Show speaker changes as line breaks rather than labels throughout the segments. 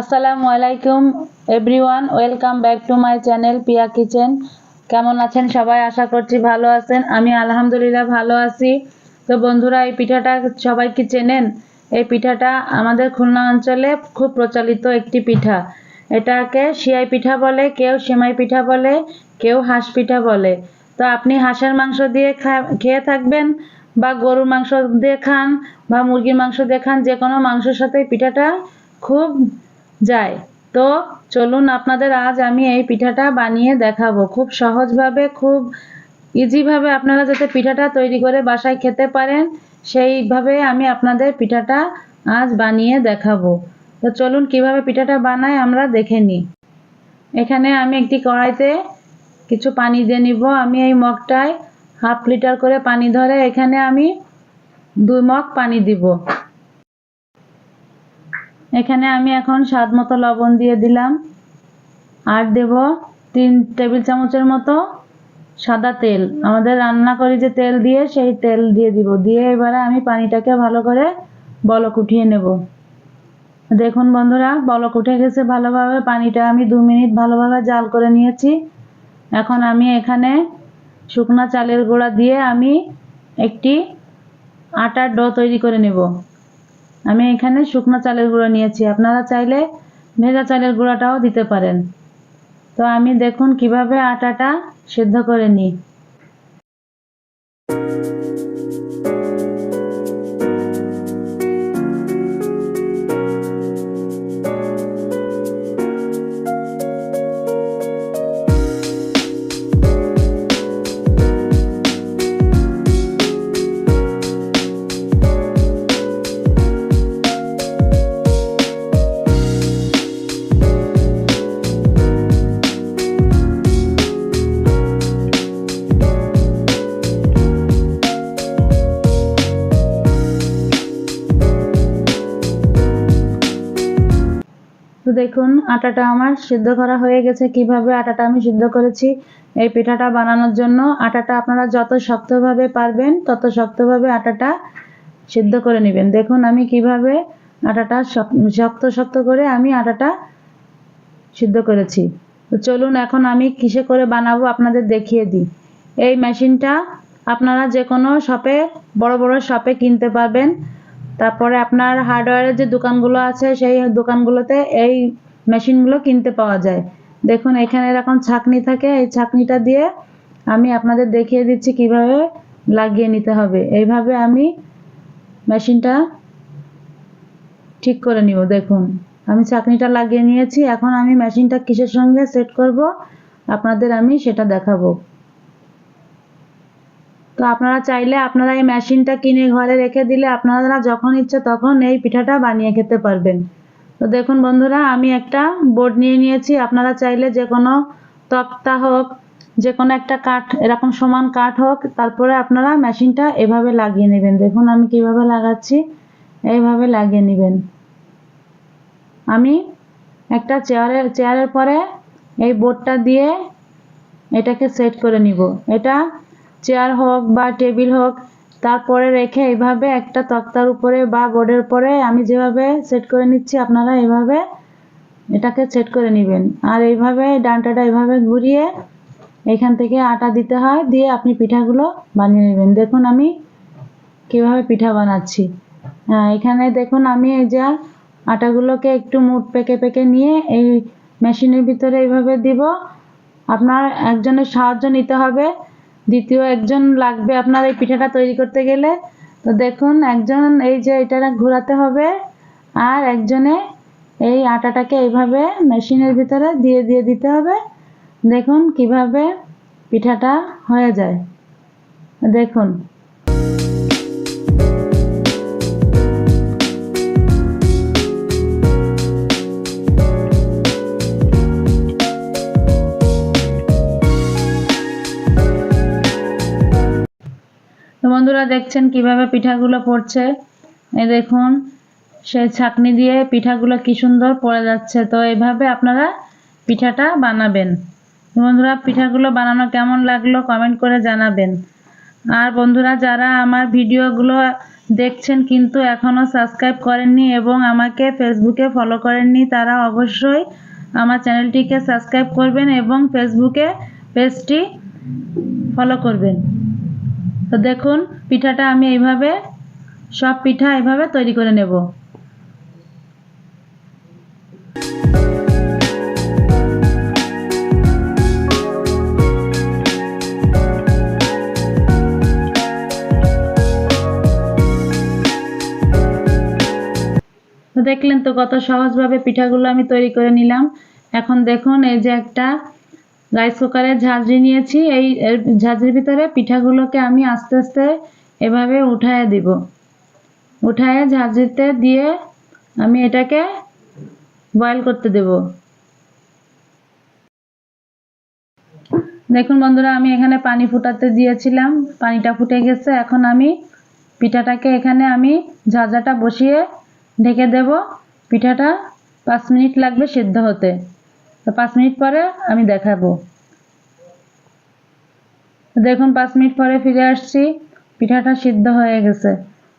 আসসালামু আলাইকুম everyone welcome back to my channel Piya kitchen কেমন আছেন সবাই? আশা করছি ভালো আছেন। আমি আলহামদুলিল্লাহ ভালো আছি। তো বন্ধুরা, এই পিঠাটা সবাই কি চেনেন? এই পিঠাটা আমাদের খুলনা অঞ্চলে খুব প্রচলিত একটি পিঠা। এটাকে সিয়াই পিঠা বলে, কেউ সেমাই পিঠা বলে, কেউ হাঁস পিঠা বলে। তো আপনি হাঁসের মাংস দিয়ে খেয়ে থাকবেন বা গরুর মাংস দিয়ে খান বা মুরগির মাংস দিয়ে খান যে কোনো মাংসের সাথে পিঠাটা খুব যায় তো চলুন আপনাদের আজ আমি এই পিঠাটা বানিয়ে দেখাবো। খুব সহজভাবে, খুব ইজিভাবে আপনারা যাতে পিঠাটা তৈরি করে বাসায় খেতে পারেন, সেইভাবে আমি আপনাদের পিঠাটা আজ বানিয়ে দেখাবো। তো চলুন কীভাবে পিঠাটা বানাই আমরা দেখে নিই। এখানে আমি একটি কড়াইতে কিছু পানি দিয়ে নিব। আমি এই মগটায় হাফ লিটার করে পানি ধরে এখানে আমি দুই মগ পানি দিব। এখানে আমি এখন স্বাদ মতো লবণ দিয়ে দিলাম। আর দেব তিন টেবিল চামচের মতো সাদা তেল। আমাদের রান্না করি যে তেল দিয়ে, সেই তেল দিয়ে দিব। দিয়ে এবারে আমি পানিটাকে ভালো করে বলক উঠিয়ে নেব। দেখুন বন্ধুরা, বলক উঠে গেছে ভালোভাবে। পানিটা আমি দু মিনিট ভালোভাবে জাল করে নিয়েছি। এখন আমি এখানে শুকনা চালের গুঁড়া দিয়ে আমি একটি আটার ডো তৈরি করে নেব। আমি এখানে শুকনো চালের গুঁড়ো নিয়েছি। আপনারা চাইলে ভেজা চালের গুঁড়াটাও দিতে পারেন। তো আমি দেখুন কীভাবে আটাটা সেদ্ধ করে নিই। দেখুন, আটাটা আমার সিদ্ধ করা হয়ে গেছে। কীভাবে আটাটা আমি সিদ্ধ করেছি, এই পিঠাটা বানানোর জন্য আটাটা আপনারা যত শক্তভাবে পারবেন, তত শক্তভাবে আটাটা সিদ্ধ করে নেবেন। দেখুন, আমি কীভাবে আটাটা শক- শক্ত শক্ত করে আমি আটাটা সিদ্ধ করেছি। তো চলুন, এখন আমি কিসে করে বানাবো আপনাদের দেখিয়ে দিই। এই মেশিনটা আপনারা যে কোনো শপে, বড় বড় শপে কিনতে পারবেন। তারপরে আপনার হার্ডওয়্যারের যে দোকানগুলো আছে, সেই দোকানগুলোতে এই মেশিনগুলো কিনতে পাওয়া যায়। দেখুন, এখানে এরকম ছাকনি থাকে। এই ছাকনিটা দিয়ে আমি আপনাদের দেখিয়ে দিচ্ছি কীভাবে লাগিয়ে নিতে হবে। এইভাবে আমি মেশিনটা ঠিক করে নিব, দেখুন। আমি ছাকনিটা লাগিয়ে নিয়েছি। এখন আমি মেশিনটা কিসের সঙ্গে সেট করব? আপনাদের আমি সেটা দেখাবো। তো আপনারা চাইলে আপনারা এই মেশিনটা কিনে ঘরে রেখে দিলে আপনারা যখন ইচ্ছে তখন এই পিঠাটা বানিয়ে খেতে পারবেন। তো দেখুন বন্ধুরা, আমি একটা বোর্ড নিয়ে নিয়েছি। আপনারা চাইলে যে কোনো তক্তা হোক, যে কোনো একটা কাঠ, এরকম সমান কাঠ হোক, তারপরে আপনারা মেশিনটা এভাবে লাগিয়ে নেবেন। দেখুন আমি কীভাবে লাগাচ্ছি, এইভাবে লাগিয়ে নেবেন। আমি একটা চেয়ারের চেয়ারের পরে এই বোর্ডটা দিয়ে এটাকে সেট করে নিব। এটা চেয়ার হোক বা টেবিল হোক, তারপরে রেখে এইভাবে একটা তক্তার উপরে বা বোর্ডের উপরে আমি যেভাবে সেট করে নিচ্ছি, আপনারা এইভাবে এটাকে সেট করে নেবেন। আর এইভাবে ডান্টাটা এইভাবে ঘুরিয়ে এখান থেকে আটা দিতে হয়, দিয়ে আপনি পিঠাগুলো বানিয়ে নেবেন। দেখুন আমি কীভাবে পিঠা বানাচ্ছি। হ্যাঁ এখানে দেখুন আমি এই যে আটাগুলোকে একটু মুট পেকে পেকে নিয়ে এই মেশিনের ভিতরে এইভাবে দিব। আপনার একজনের সাহায্য নিতে হবে। দ্বিতীয় একজন লাগবে আপনার এই পিঠাটা তৈরি করতে গেলে। তো দেখুন, একজন এই যে এটা ঘোরাতে হবে আর একজনে এই আটাটাকে এইভাবে মেশিনের ভিতরে দিয়ে দিয়ে দিতে হবে। দেখুন কীভাবে পিঠাটা হয়ে যায়। দেখুন। বন্ধুরা দেখছেন কীভাবে পিঠাগুলো পড়ছে? এই দেখুন, সেই ছাকনি দিয়ে পিঠাগুলো কি সুন্দর পড়ে যাচ্ছে। তো এইভাবে আপনারা পিঠাটা বানাবেন। বন্ধুরা, পিঠাগুলো বানানো কেমন লাগল কমেন্ট করে জানাবেন। আর বন্ধুরা, যারা আমার ভিডিওগুলো দেখছেন কিন্তু এখনও সাবস্ক্রাইব করেননি এবং আমাকে ফেসবুকে ফলো করেননি, তারা অবশ্যই আমার চ্যানেলটিকে সাবস্ক্রাইব করবেন এবং ফেসবুকে পেজটি ফলো করবেন। তো দেখুন, পিঠাটা আমি এইভাবে, সব পিঠা এইভাবে তৈরি করে নেব। দেখলেন তো কত সহজভাবে পিঠাগুলো আমি তৈরি করে নিলাম। এখন দেখুন, এই যে একটা রাইস কুকারের ঝাঁঝরি নিয়েছি। এই ঝাঁঝরির ভিতরে পিঠাগুলোকে আমি আস্তে আস্তে এভাবে উঠায় দিব। উঠায় ঝাঁঝরিতে দিয়ে আমি এটাকে বয়েল করতে দেব। দেখুন বন্ধুরা, আমি এখানে পানি ফুটাতে দিয়েছিলাম। পানিটা ফুটে গেছে। এখন আমি পিঠাটাকে এখানে আমি ঝাঁঝাটা বসিয়ে ঢেকে দেব। পিঠাটা পাঁচ মিনিট লাগবে সিদ্ধ হতে। তো পাঁচ মিনিট পরে আমি দেখাবো। দেখুন, পাঁচ মিনিট পরে ফিরে আসছি। পিঠাটা সিদ্ধ হয়ে গেছে।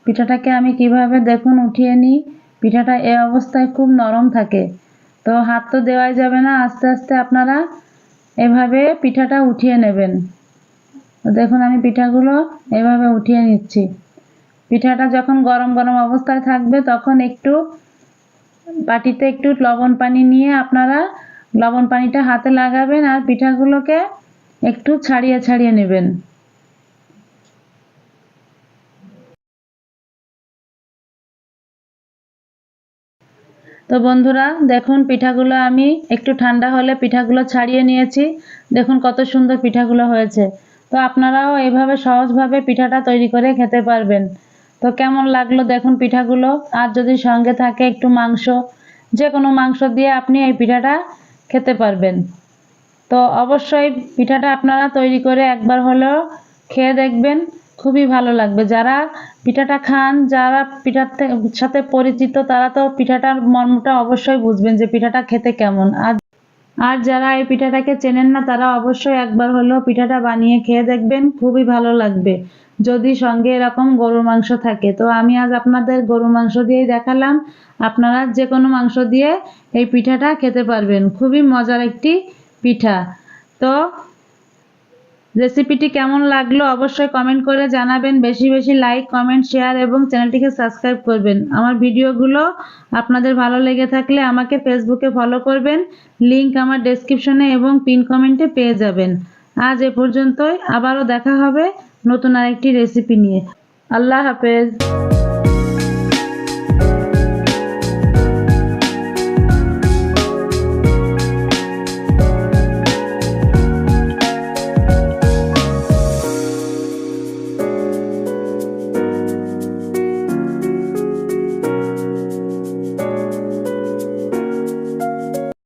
পিঠাটাকে আমি কীভাবে দেখুন উঠিয়ে নিই? পিঠাটা এ অবস্থায় খুব নরম থাকে। তো হাত তো দেওয়াই যাবে না, আস্তে আস্তে আপনারা এভাবে পিঠাটা উঠিয়ে নেবেন। দেখুন, আমি পিঠাগুলো এভাবে উঠিয়ে নিচ্ছি। পিঠাটা যখন গরম গরম অবস্থায় থাকবে, তখন একটু বাটিতে একটু লবণ পানি নিয়ে আপনারা লবণ পানিটা হাতে লাগাবেন আর পিঠাগুলোকে একটু ছাড়িয়ে ছাড়িয়ে নেবেন। তো বন্ধুরা, দেখুন পিঠাগুলো আমি একটু ঠান্ডা হলে পিঠাগুলো ছাড়িয়ে নিয়েছি। দেখুন কত সুন্দর পিঠাগুলো হয়েছে। তো আপনারাও এইভাবে সহজভাবে পিঠাটা তৈরি করে খেতে পারবেন। তো কেমন লাগল দেখুন পিঠাগুলো? আর যদি সঙ্গে থাকে একটু মাংস যে কোনো মাংস দিয়ে আপনি এই পিঠাটা খেতে পারবেন। তো অবশ্যই পিঠাটা আপনারা তৈরি করে একবার হলেও খেয়ে দেখবেন, খুবই ভালো লাগবে। যারা পিঠাটা খান, যারা পিঠার সাথে পরিচিত, তারা তো পিঠাটার মর্মটা অবশ্যই বুঝবেন যে পিঠাটা খেতে কেমন। আর আর যারা এই পিঠাটাকে চেনেন না, তারা অবশ্যই একবার হলেও পিঠাটা বানিয়ে খেয়ে দেখবেন, খুবই ভালো লাগবে। যদি সঙ্গে এরকম গরুর মাংস থাকে। তো আমি আজ আপনাদের গরুর মাংস দিয়েই দেখালাম। আপনারা যে কোনো মাংস দিয়ে এই পিঠাটা খেতে পারবেন। খুবই মজার একটি পিঠা। তো রেসিপিটি কেমন লাগল অবশ্যই কমেন্ট করে জানাবেন। বেশি বেশি লাইক, কমেন্ট, শেয়ার এবং চ্যানেলটিকে সাবস্ক্রাইব করবেন। আমার ভিডিওগুলো আপনাদের ভালো লেগে থাকলে আমাকে ফেসবুকে ফলো করবেন। লিংক আমার ডেসক্রিপশনে এবং পিন কমেন্টে পেয়ে যাবেন। আজ এ পর্যন্তই। আবারও দেখা হবে নতুন আরেকটি রেসিপি নিয়ে। আল্লাহ হাফেজ।